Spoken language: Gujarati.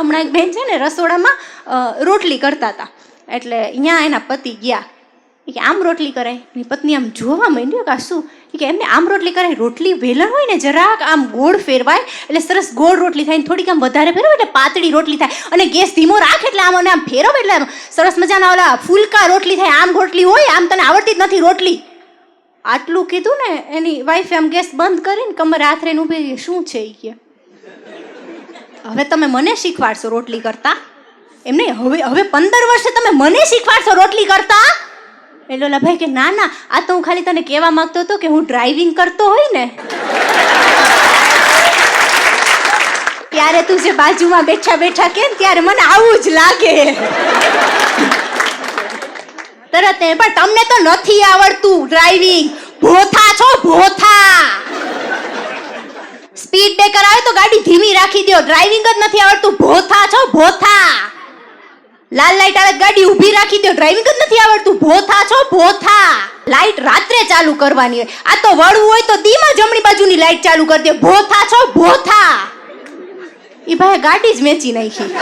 હમણાં એક બેન છે ને રસોડામાં રોટલી કરતા હતા. એટલે અહીંયા એના પતિ ગયા. કે, આમ રોટલી કરાય? એની પત્ની આમ જોવા માંડ્યો કે, આ શું? કે, એમને આમ રોટલી કરાય? રોટલી વેલણ હોય ને જરાક આમ ગોળ ફેરવાય, એટલે સરસ ગોળ રોટલી થાય થોડીક આમ વધારે ફેરવે એટલે પાતળી રોટલી થાય. અને ગેસ ધીમો રાખ એટલે આમ અને આમ ફેરવે એટલે આમ સરસ મજાના ઓલા ફૂલકા રોટલી થાય, આમ રોટલી હોય, આમ તને આવડતી જ નથી રોટલી. આટલું કીધું ને એની વાઈફે આમ ગેસ બંધ કરીને કમર હાથ રહીને ઊભી શું છે એ કે? હવે તમે મને શીખવાડશો રોટલી કરતા? એમ નહીં? હવે હવે પંદર વર્ષે તમે મને શીખવાડશો રોટલી કરતા? એટલે ઓલા ભાઈ કે, ના ના, આ તો હું ખાલી તને કહેવા માંગતો હતો કે હું ડ્રાઇવિંગ કરતો હોય ને. ત્યારે તું જે બાજુમાં બેઠા બેઠા કે ત્યારે મને આવું જ લાગે. તરત પણ તમને તો નથી આવડતું ડ્રાઇવિંગ ભોથા છો, ભોથા સ્પીડ બ્રેકર આવે તો ગાડી ધીમી રાખી દો ડ્રાઇવિંગ જ નથી આવડતું. ભોથા છો, ભોથા. લાલ લાઈટ આવે ગાડી ઊભી રાખી દો ડ્રાઇવિંગ જ નથી આવડતું. ભોથા છો, ભોથા. લાઈટ રાત્રે ચાલુ કરવાની હોય. આ તો વળવું હોય તો દીમાં જમણી બાજુની લાઈટ ચાલુ કરી દે ભોથા છો, ભોથા. એ ભાઈ ગાડી જ વેચી નાખી.